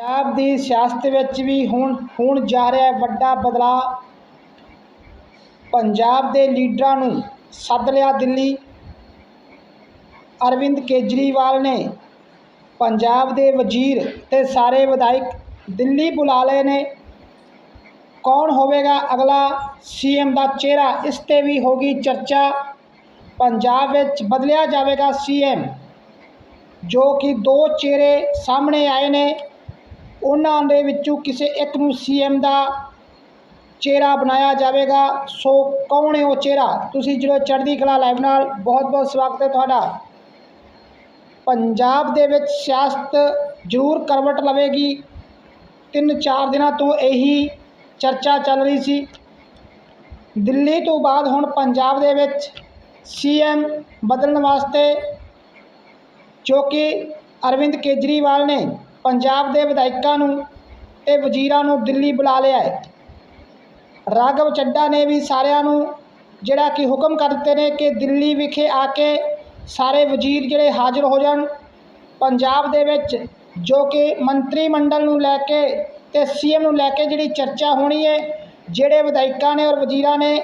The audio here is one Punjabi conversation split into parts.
ਪੰਜਾਬ ਦੀ ਸਿਆਸਤ ਵਿੱਚ ਵੀ ਹੁਣ ਹੁਣ ਜਾ ਰਿਹਾ ਵੱਡਾ ਬਦਲਾਅ। ਪੰਜਾਬ ਦੇ ਲੀਡਰਾਂ ਨੂੰ ਸੱਦ ਲਿਆ ਦਿੱਲੀ। ਅਰਵਿੰਦ ਕੇਜਰੀਵਾਲ ਨੇ ਪੰਜਾਬ ਦੇ ਵਜ਼ੀਰ ਤੇ ਸਾਰੇ ਵਿਧਾਇਕ ਦਿੱਲੀ ਬੁਲਾ ਲਏ ਨੇ। ਕੌਣ ਹੋਵੇਗਾ ਅਗਲਾ ਸੀਐਮ ਦਾ ਚਿਹਰਾ, ਇਸ ਤੇ ਵੀ ਹੋਗੀ ਚਰਚਾ। ਪੰਜਾਬ ਵਿੱਚ ਬਦਲਿਆ ਜਾਵੇਗਾ ਸੀਐਮ ਜੋ ਕਿ ਦੋ ਚਿਹਰੇ ਸਾਹਮਣੇ ਆਏ ਨੇ। ਉਹਨਾਂ ਦੇ ਵਿੱਚੋਂ ਕਿਸੇ ਇੱਕ ਨੂੰ ਸੀਐਮ ਦਾ ਚਿਹਰਾ ਬਣਾਇਆ ਜਾਵੇਗਾ। ਸੋ ਕੌਣ ਹੈ ਉਹ ਚਿਹਰਾ? ਤੁਸੀਂ ਜਦੋਂ ਚੜ੍ਹਦੀ ਕਲਾ ਲਾਈਵ ਨਾਲ ਬਹੁਤ ਬਹੁਤ ਸਵਾਗਤ ਹੈ ਤੁਹਾਡਾ। ਪੰਜਾਬ ਦੇ ਵਿੱਚ ਸਿਆਸਤ ਜ਼ਰੂਰ ਕਰਵਟ ਲਵੇਗੀ। ਤਿੰਨ ਚਾਰ ਦਿਨਾਂ ਤੋਂ ਇਹੀ ਚਰਚਾ ਚੱਲ ਰਹੀ ਸੀ। ਦਿੱਲੀ ਤੋਂ ਬਾਅਦ ਹੁਣ ਪੰਜਾਬ ਦੇ ਵਿੱਚ ਸੀਐਮ ਬਦਲਣ ਵਾਸਤੇ ਜੋ ਕਿ ਅਰਵਿੰਦ ਕੇਜਰੀਵਾਲ ਨੇ ਪੰਜਾਬ ਦੇ ਵਿਧਾਇਕਾਂ ਨੂੰ ਤੇ ਵਜ਼ੀਰਾਂ ਨੂੰ ਦਿੱਲੀ ਬੁਲਾ ਲਿਆ ਹੈ। ਰਾਘਵ ਚੱਡਾ ਨੇ ਵੀ ਸਾਰਿਆਂ ਨੂੰ ਜਿਹੜਾ ਕਿ ਹੁਕਮ ਕਰ ਦਿੱਤੇ ਨੇ ਕਿ ਦਿੱਲੀ ਵਿਖੇ ਆ ਕੇ ਸਾਰੇ ਵਜ਼ੀਰ ਜਿਹੜੇ ਹਾਜ਼ਰ ਹੋ ਜਾਣ। ਪੰਜਾਬ ਦੇ ਵਿੱਚ ਜੋ ਕਿ ਮੰਤਰੀ ਮੰਡਲ ਨੂੰ ਲੈ ਕੇ ਤੇ ਸੀਐਮ ਨੂੰ ਲੈ ਕੇ ਜਿਹੜੀ ਚਰਚਾ ਹੋਣੀ ਹੈ, ਜਿਹੜੇ ਵਿਧਾਇਕਾਂ ਨੇ ਔਰ ਵਜ਼ੀਰਾਂ ਨੇ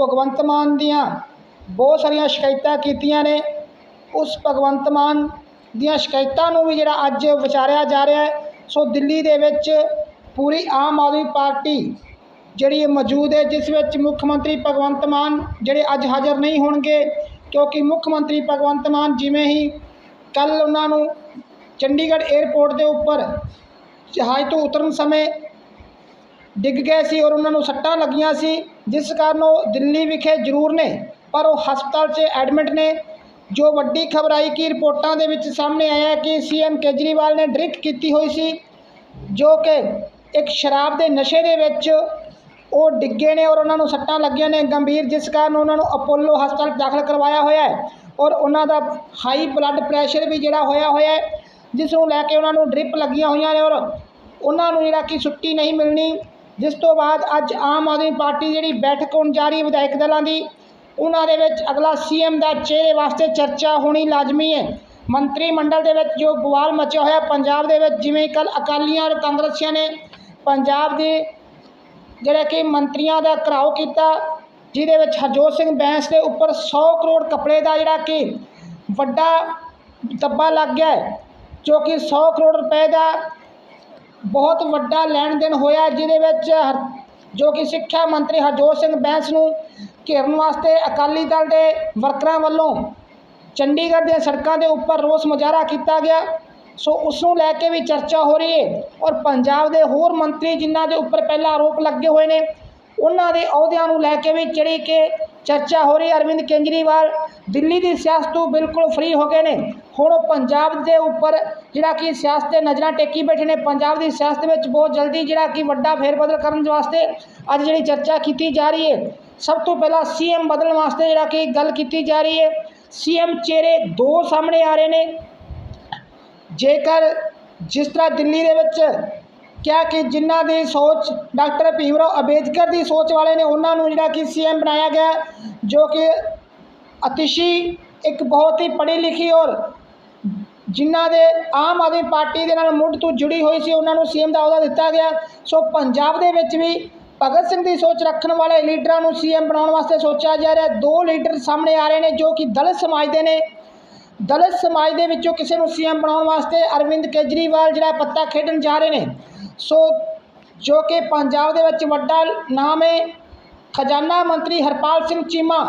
ਭਗਵੰਤ ਮਾਨ ਦੀਆਂ ਬਹੁਤ ਸਾਰੀਆਂ ਸ਼ਿਕਾਇਤਾਂ ਕੀਤੀਆਂ ਨੇ, ਉਸ ਭਗਵੰਤ ਮਾਨ ਦੀਆਂ ਸ਼ਿਕਾਇਤਾਂ ਨੂੰ ਵੀ ਜਿਹੜਾ ਅੱਜ ਵਿਚਾਰਿਆ ਜਾ ਰਿਹਾ ਹੈ, ਸੋ ਦਿੱਲੀ ਦੇ ਵਿੱਚ ਪੂਰੀ ਆਮ ਆਦਮੀ ਪਾਰਟੀ ਜਿਹੜੀ ਮੌਜੂਦ ਹੈ, ਜਿਸ ਵਿੱਚ ਮੁੱਖ ਮੰਤਰੀ ਭਗਵੰਤ ਮਾਨ ਜਿਹੜੇ ਅੱਜ ਹਾਜ਼ਰ ਨਹੀਂ ਹੋਣਗੇ, ਕਿਉਂਕਿ ਮੁੱਖ ਮੰਤਰੀ ਭਗਵੰਤ ਮਾਨ ਜਿਵੇਂ ਹੀ ਕੱਲ ਉਹਨਾਂ ਨੂੰ ਚੰਡੀਗੜ੍ਹ 에ਅਰਪੋਰਟ ਦੇ ਉੱਪਰ ਜਹਾਜ਼ ਤੋਂ ਉਤਰਨ ਸਮੇਂ ਡਿੱਗ ਗਏ ਸੀ ਔਰ ਉਹਨਾਂ ਨੂੰ ਸੱਟਾਂ ਲੱਗੀਆਂ ਸੀ, ਜਿਸ ਕਾਰਨ ਉਹ ਦਿੱਲੀ ਵਿਖੇ ਜ਼ਰੂਰ ਨੇ, ਪਰ ਉਹ ਹਸਪਤਾਲ 'ਚ ਐਡਮਿਟ ਨੇ। ਜੋ ਵੱਡੀ ਖਬਰ ਆਈ ਕਿ ਰਿਪੋਰਟਾਂ ਦੇ ਵਿੱਚ ਸਾਹਮਣੇ ਆਇਆ ਕਿ ਸੀਐਮ ਕੇਜਰੀਵਾਲ ਨੇ ਡਰਿੰਕ ਕੀਤੀ ਹੋਈ ਸੀ, ਜੋ ਕਿ ਇੱਕ ਸ਼ਰਾਬ ਦੇ ਨਸ਼ੇ ਦੇ ਵਿੱਚ ਉਹ ਡਿੱਗੇ ਨੇ ਔਰ ਉਹਨਾਂ ਨੂੰ ਸੱਟਾਂ ਲੱਗੀਆਂ ਨੇ। ਗੰਭੀਰ ਜਿਸ ਕਾਰਨ ਉਹਨਾਂ ਨੂੰ ਅਪੋਲੋ ਹਸਪਤਾਲ ਦਾਖਲ ਕਰਵਾਇਆ ਹੋਇਆ ਹੈ ਔਰ ਉਹਨਾਂ ਦਾ ਹਾਈ ਬਲੱਡ ਪ੍ਰੈਸ਼ਰ ਵੀ ਜਿਹੜਾ ਹੋਇਆ ਹੋਇਆ ਹੈ, ਜਿਸ ਨੂੰ ਲੈ ਕੇ ਉਹਨਾਂ ਨੂੰ ਡ੍ਰਿਪ ਲੱਗੀਆਂ ਹੋਈਆਂ ਨੇ ਔਰ ਉਹਨਾਂ ਨੂੰ ਜਿਹੜਾ ਕਿ ਛੁੱਟੀ ਨਹੀਂ ਮਿਲਣੀ। ਜਿਸ ਤੋਂ ਬਾਅਦ ਅੱਜ ਆਮ ਆਦਮੀ ਪਾਰਟੀ ਜਿਹੜੀ ਬੈਠਕ ਹੋਣ ਜਾ ਰਹੀ ਹੈ ਵਿਧਾਇਕ ਦਲਾਂ ਦੀ ਉਹਨਾਂ ਦੇ ਵਿੱਚ ਅਗਲਾ ਸੀਐਮ ਦਾ ਚਿਹਰੇ ਵਾਸਤੇ ਚਰਚਾ ਹੋਣੀ ਲਾਜ਼ਮੀ ਹੈ। ਮੰਤਰੀ ਮੰਡਲ ਦੇ ਵਿੱਚ ਜੋ ਬਵਾਲ ਮਚਿਆ ਹੋਇਆ, ਪੰਜਾਬ ਦੇ ਵਿੱਚ ਜਿਵੇਂ ਕੱਲ ਅਕਾਲੀਆਂ ਔਰ ਕਾਂਗਰਸੀਆਂ ਨੇ ਪੰਜਾਬ ਦੇ ਜਿਹੜਾ ਕਿ ਮੰਤਰੀਆਂ ਦਾ ਘਰਾਓ ਕੀਤਾ, ਜਿਹਦੇ ਵਿੱਚ ਹਰਜੋਤ ਸਿੰਘ ਬੈਂਸ ਦੇ ਉੱਪਰ 100 ਕਰੋੜ ਕੱਪੜੇ ਦਾ ਜਿਹੜਾ ਕਿ ਵੱਡਾ ਦੱਬਾ ਲੱਗ ਗਿਆ ਜੋ ਕਿ 100 ਕਰੋੜ ਰੁਪਏ ਦਾ ਬਹੁਤ ਵੱਡਾ ਲੈਣ ਦੇਣ ਹੋਇਆ, ਜਿਹਦੇ ਵਿੱਚ ਹਰ- ਜੋ ਕਿ ਸਿੱਖਿਆ ਮੰਤਰੀ ਹਰਜੋਤ ਸਿੰਘ ਬੈਂਸ ਨੂੰ ਘੇਰਨ ਵਾਸਤੇ ਅਕਾਲੀ ਦਲ ਦੇ ਵਰਕਰਾਂ ਵੱਲੋਂ ਚੰਡੀਗੜ੍ਹ ਦੀਆਂ ਸੜਕਾਂ ਦੇ ਉੱਪਰ ਰੋਸ ਮੁਜ਼ਾਹਰਾ ਕੀਤਾ ਗਿਆ। ਸੋ ਉਸ ਨੂੰ ਲੈ ਕੇ ਵੀ ਚਰਚਾ ਹੋ ਰਹੀ ਹੈ ਔਰ ਪੰਜਾਬ ਦੇ ਹੋਰ ਮੰਤਰੀ ਜਿਨ੍ਹਾਂ ਦੇ ਉੱਪਰ ਪਹਿਲਾਂ ਆਰੋਪ ਲੱਗੇ ਹੋਏ ਨੇ, ਉਹਨਾਂ ਦੇ ਅਹੁਦਿਆਂ ਨੂੰ ਲੈ ਕੇ ਵੀ ਜਿਹੜੀ ਕਿ ਚਰਚਾ ਹੋ ਰਹੀ। ਹੈ ਅਰਵਿੰਦ ਕੇਜਰੀਵਾਲ ਦਿੱਲੀ ਦੀ ਸਿਆਸਤ ਤੋਂ ਬਿਲਕੁਲ ਫ੍ਰੀ ਹੋ ਗਏ ਨੇ। ਹੁਣ ਉਹ ਪੰਜਾਬ ਦੇ ਉੱਪਰ ਜਿਹੜਾ ਕਿ ਸਿਆਸਤ ਤੇ ਨਜ਼ਰਾਂ ਟੇਕੀ ਬੈਠੇ ਨੇ। ਪੰਜਾਬ ਦੀ ਸਿਆਸਤ ਵਿੱਚ ਬਹੁਤ ਜਲਦੀ ਜਿਹੜਾ ਕਿ ਵੱਡਾ ਫੇਰਬਦਲ ਕਰਨ ਵਾਸਤੇ ਅੱਜ ਜਿਹੜੀ ਚਰਚਾ ਕੀਤੀ ਜਾ ਰਹੀ ਹੈ ਸਭ ਤੋਂ ਪਹਿਲਾਂ ਸੀਐਮ ਬਦਲਣ ਵਾਸਤੇ ਜਿਹੜਾ ਕਿ ਗੱਲ ਕੀਤੀ ਜਾ ਰਹੀ ਹੈ। ਸੀਐਮ ਚਿਹਰੇ ਦੋ ਸਾਹਮਣੇ ਆ ਰਹੇ ਨੇ। ਜੇਕਰ ਜਿਸ ਤਰ੍ਹਾਂ ਦਿੱਲੀ ਦੇ ਵਿੱਚ ਕਿਹਾ ਕਿ ਜਿਨ੍ਹਾਂ ਦੀ ਸੋਚ ਡਾਕਟਰ ਭੀਮਰਾਓ ਅੰਬੇਦਕਰ ਦੀ ਸੋਚ ਵਾਲੇ ਨੇ, ਉਹਨਾਂ ਨੂੰ ਜਿਹੜਾ ਕਿ ਸੀਐਮ ਬਣਾਇਆ ਗਿਆ, ਜੋ ਕਿ ਅਤਿਸ਼ੀ ਇੱਕ ਬਹੁਤ ਹੀ ਪੜ੍ਹੀ ਲਿਖੀ ਔਰ ਜਿਨ੍ਹਾਂ ਦੇ ਆਮ ਆਦਮੀ ਪਾਰਟੀ ਦੇ ਨਾਲ ਮੁੱਢ ਤੋਂ ਜੁੜੀ ਹੋਈ ਸੀ, ਉਹਨਾਂ ਨੂੰ ਸੀਐਮ ਦਾ ਅਹੁਦਾ ਦਿੱਤਾ ਗਿਆ। ਸੋ ਪੰਜਾਬ ਦੇ ਵਿੱਚ ਵੀ ਭਗਤ ਸਿੰਘ ਦੀ ਸੋਚ ਰੱਖਣ ਵਾਲੇ ਲੀਡਰਾਂ ਨੂੰ ਸੀਐਮ ਬਣਾਉਣ ਵਾਸਤੇ ਸੋਚਿਆ ਜਾ ਰਿਹਾ ਦੋ ਲੀਡਰ ਸਾਹਮਣੇ ਆ ਰਹੇ ਨੇ ਜੋ ਕਿ ਦਲਿਤ ਸਮਾਜ ਦੇ ਨੇ। ਦਲਿਤ ਸਮਾਜ ਦੇ ਵਿੱਚੋਂ ਕਿਸੇ ਨੂੰ ਸੀਐਮ ਬਣਾਉਣ ਵਾਸਤੇ ਅਰਵਿੰਦ ਕੇਜਰੀਵਾਲ ਜਿਹੜਾ ਪੱਤਾ ਖੇਡਣ ਜਾ ਰਹੇ ਨੇ। ਸੋ ਜੋ ਕਿ ਪੰਜਾਬ ਦੇ ਵਿੱਚ ਵੱਡਾ ਨਾਮ ਹੈ, ਖਜ਼ਾਨਾ ਮੰਤਰੀ ਹਰਪਾਲ ਸਿੰਘ ਚੀਮਾ।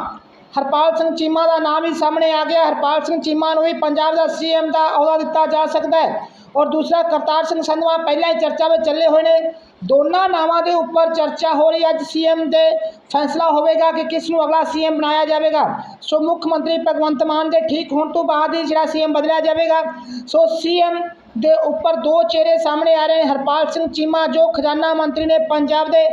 ਹਰਪਾਲ ਸਿੰਘ ਚੀਮਾ ਦਾ ਨਾਮ ਹੀ ਸਾਹਮਣੇ ਆ ਗਿਆ। ਹਰਪਾਲ ਸਿੰਘ ਚੀਮਾ ਨੂੰ ਵੀ ਪੰਜਾਬ ਦਾ ਸੀਐਮ ਦਾ ਅਹੁਦਾ ਦਿੱਤਾ ਜਾ ਸਕਦਾ ਹੈ। ਔਰ ਦੂਸਰਾ ਕਰਤਾਰ ਸਿੰਘ ਸੰਧਵਾ ਪਹਿਲਾਂ ਹੀ ਚਰਚਾ ਵਿੱਚ ਚੱਲੇ ਹੋਏ ਨੇ। ਦੋਨਾਂ ਨਾਵਾਂ ਦੇ ਉੱਪਰ ਚਰਚਾ ਹੋ ਰਹੀ ਹੈ। ਅੱਜ ਸੀਐਮ ਦੇ ਫੈਸਲਾ ਹੋਵੇਗਾ ਕਿ ਕਿਸ ਨੂੰ ਅਗਲਾ ਸੀਐਮ ਬਣਾਇਆ ਜਾਵੇਗਾ। ਸੋ ਮੁੱਖ ਮੰਤਰੀ ਭਗਵੰਤ ਮਾਨ ਦੇ ਠੀਕ ਹੋਣ ਤੋਂ ਬਾਅਦ ਹੀ ਜਿਹੜਾ ਸੀਐਮ ਬਦਲਿਆ ਜਾਵੇਗਾ। ਸੋ ਸੀਐਮ ਦੇ ਉੱਪਰ ਦੋ ਚਿਹਰੇ ਸਾਹਮਣੇ ਆ ਰਹੇ ਨੇ। ਹਰਪਾਲ ਸਿੰਘ ਚੀਮਾ, ਜੋ ਖਜ਼ਾਨਾ ਮੰਤਰੀ ਨੇ ਪੰਜਾਬ ਦੇ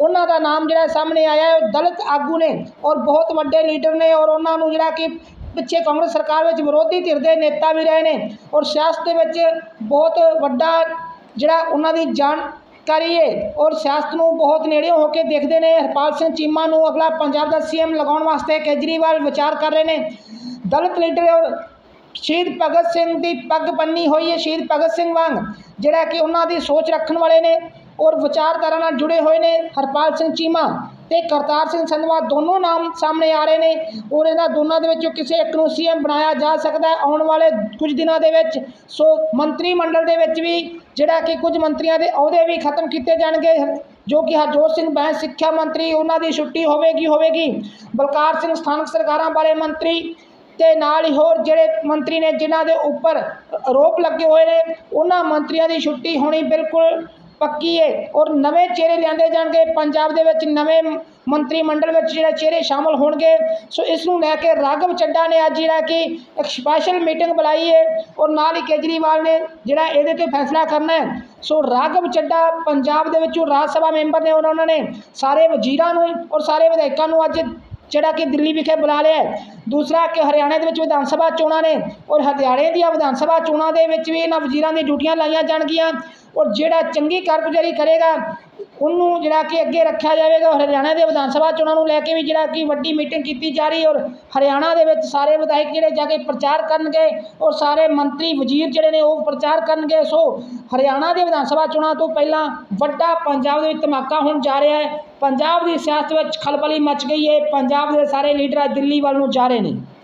ਉਹਨਾਂ ਦਾ ਨਾਮ ਜਿਹੜਾ ਸਾਹਮਣੇ ਆਇਆ ਹੈ, ਉਹ ਦਲਿਤ ਆਗੂ ਨੇ ਔਰ ਬਹੁਤ ਵੱਡੇ ਲੀਡਰ ਨੇ ਔਰ ਉਹਨਾਂ ਨੂੰ ਜਿਹੜਾ ਕਿ ਪਿੱਛੇ ਕਾਂਗਰਸ ਸਰਕਾਰ ਵਿੱਚ ਵਿਰੋਧੀ ਧਿਰ ਦੇ ਨੇਤਾ ਵੀ ਰਹੇ ਨੇ ਔਰ ਸਿਆਸਤ ਦੇ ਵਿੱਚ ਬਹੁਤ ਵੱਡਾ ਜਿਹੜਾ ਉਹਨਾਂ ਦੀ ਜਾਣਕਾਰੀ ਹੈ ਔਰ ਸਿਆਸਤ ਨੂੰ ਬਹੁਤ ਨੇੜਿਓਂ ਹੋ ਕੇ ਦੇਖਦੇ ਨੇ। ਹਰਪਾਲ ਸਿੰਘ ਚੀਮਾ ਨੂੰ ਅਗਲਾ ਪੰਜਾਬ ਦਾ ਸੀਐਮ ਲਗਾਉਣ ਵਾਸਤੇ ਕੇਜਰੀਵਾਲ ਵਿਚਾਰ ਕਰ ਰਹੇ ਨੇ। ਦਲਿਤ ਲੀਡਰ ਔਰ ਸ਼ਹੀਦ ਭਗਤ ਸਿੰਘ ਦੀ ਪੱਗ ਬੰਨੀ ਹੋਈ ਹੈ ਸ਼ਹੀਦ ਭਗਤ ਸਿੰਘ ਵਾਂਗ, ਜਿਹੜਾ ਕਿ ਉਹਨਾਂ ਦੀ ਸੋਚ ਰੱਖਣ ਵਾਲੇ ਨੇ ਔਰ ਵਿਚਾਰਧਾਰਾ ਨਾਲ ਜੁੜੇ ਹੋਏ ਨੇ। ਹਰਪਾਲ ਸਿੰਘ ਚੀਮਾ ਤੇ ਕਰਤਾਰ ਸਿੰਘ ਸੰਧਵਾ ਦੋਨੋਂ ਨਾਮ ਸਾਹਮਣੇ ਆ ਰਹੇ ਨੇ ਔਰ ਇਹਨਾਂ ਦੋਨਾਂ ਦੇ ਵਿੱਚੋਂ ਕਿਸੇ ਇੱਕ ਨੂੰ ਸੀਐਮ ਬਣਾਇਆ ਜਾ ਸਕਦਾ ਹੈ। ਆਉਣ ਵਾਲੇ ਕੁਝ ਦਿਨਾਂ ਦੇ ਵਿੱਚ, ਸੋ ਮੰਤਰੀ ਮੰਡਲ ਦੇ ਵਿੱਚ ਵੀ ਜਿਹੜਾ ਕਿ ਕੁਝ ਮੰਤਰੀਆਂ ਦੇ ਅਹੁਦੇ ਵੀ ਖਤਮ ਕੀਤੇ ਜਾਣਗੇ, ਜੋ ਕਿ ਹਰਜੋਤ ਸਿੰਘ ਬੈਂਸ ਸਿੱਖਿਆ ਮੰਤਰੀ, ਉਹਨਾਂ ਦੀ ਛੁੱਟੀ ਹੋਵੇਗੀ ਹੋਵੇਗੀ। ਬਲਕਾਰ ਸਿੰਘ ਸਥਾਨਕ ਸਰਕਾਰਾਂ ਵਾਲੇ ਮੰਤਰੀ ਤੇ ਨਾਲ ਹੀ ਹੋਰ ਜਿਹੜੇ ਮੰਤਰੀ ਨੇ, ਜਿਨ੍ਹਾਂ ਦੇ ਉੱਪਰ ਆਰੋਪ ਲੱਗੇ ਹੋਏ ਨੇ, ਉਹਨਾਂ ਮੰਤਰੀਆਂ ਦੀ ਛੁੱਟੀ ਹੋਣੀ ਬਿਲਕੁਲ ਪੱਕੀ ਹੈ ਔਰ ਨਵੇਂ ਚਿਹਰੇ ਲਿਆਂਦੇ ਜਾਣਗੇ। ਪੰਜਾਬ ਦੇ ਵਿੱਚ ਨਵੇਂ ਮੰਤਰੀ ਮੰਡਲ ਵਿੱਚ ਜਿਹੜੇ ਚਿਹਰੇ ਸ਼ਾਮਲ ਹੋਣਗੇ। ਸੋ ਇਸ ਨੂੰ ਲੈ ਕੇ ਰਾਘਵ ਚੱਡਾ ਨੇ ਅੱਜ ਜਿਹੜਾ ਕਿ ਇੱਕ ਸਪੈਸ਼ਲ ਮੀਟਿੰਗ ਬੁਲਾਈ ਹੈ ਔਰ ਨਾਲ ਹੀ ਕੇਜਰੀਵਾਲ ਨੇ ਜਿਹੜਾ ਇਹਦੇ ਤੇ ਫੈਸਲਾ ਕਰਨਾ ਹੈ ਸੋ ਰਾਘਵ ਚੱਡਾ ਪੰਜਾਬ ਦੇ ਵਿੱਚੋਂ ਰਾਜ ਸਭਾ ਮੈਂਬਰ ਨੇ ਔਰ ਉਹਨਾਂ ਨੇ ਸਾਰੇ ਵਜ਼ੀਰਾਂ ਨੂੰ ਔਰ ਸਾਰੇ ਵਿਧਾਇਕਾਂ ਨੂੰ ਅੱਜ ਜਿਹੜਾ ਕਿ ਦਿੱਲੀ ਵਿਖੇ ਬੁਲਾ ਲਿਆ ਦੂਸਰਾ ਕਿ ਹਰਿਆਣਾ ਦੇ ਵਿੱਚ ਵਿਧਾਨ ਸਭਾ ਚੋਣਾਂ ਨੇ ਔਰ ਹਰਿਆਣੇ ਦੀਆਂ ਵਿਧਾਨ ਸਭਾ ਚੋਣਾਂ ਦੇ ਵਿੱਚ ਵੀ ਇਹਨਾਂ ਵਜ਼ੀਰਾਂ ਦੀਆਂ ਡਿਊਟੀਆਂ ਲਾਈਆਂ ਜਾਣਗੀਆਂ। ਔਰ ਜਿਹੜਾ ਚੰਗੀ ਕਾਰਗੁਜ਼ਾਰੀ ਕਰੇਗਾ, ਉਹਨੂੰ ਜਿਹੜਾ ਕਿ ਅੱਗੇ ਰੱਖਿਆ ਜਾਵੇਗਾ, ਔਰ ਹਰਿਆਣਾ ਦੇ ਵਿਧਾਨ ਸਭਾ ਚੋਣਾਂ ਨੂੰ ਲੈ ਕੇ ਵੀ ਜਿਹੜਾ ਕਿ ਵੱਡੀ ਮੀਟਿੰਗ ਕੀਤੀ ਜਾ ਰਹੀ ਔਰ ਹਰਿਆਣਾ ਦੇ ਵਿੱਚ ਸਾਰੇ ਵਿਧਾਇਕ ਜਿਹੜੇ ਜਾ ਕੇ ਪ੍ਰਚਾਰ ਕਰਨਗੇ, ਔਰ ਸਾਰੇ ਮੰਤਰੀ ਵਜ਼ੀਰ ਜਿਹੜੇ ਨੇ ਉਹ ਪ੍ਰਚਾਰ ਕਰਨਗੇ। ਸੋ ਹਰਿਆਣਾ ਦੇ ਵਿਧਾਨ ਸਭਾ ਚੋਣਾਂ ਤੋਂ ਪਹਿਲਾਂ ਵੱਡਾ ਪੰਜਾਬ ਦੇ ਵਿੱਚ ਧਮਾਕਾ ਹੋਣ ਜਾ ਰਿਹਾ ਹੈ। ਪੰਜਾਬ ਦੀ ਸਿਆਸਤ ਵਿੱਚ ਖਲਬਲੀ ਮਚ ਗਈ ਹੈ। ਪੰਜਾਬ ਦੇ ਸਾਰੇ ਲੀਡਰ ਦਿੱਲੀ ਵੱਲ ਨੂੰ ਜਾ ਰਹੇ ਨੇ।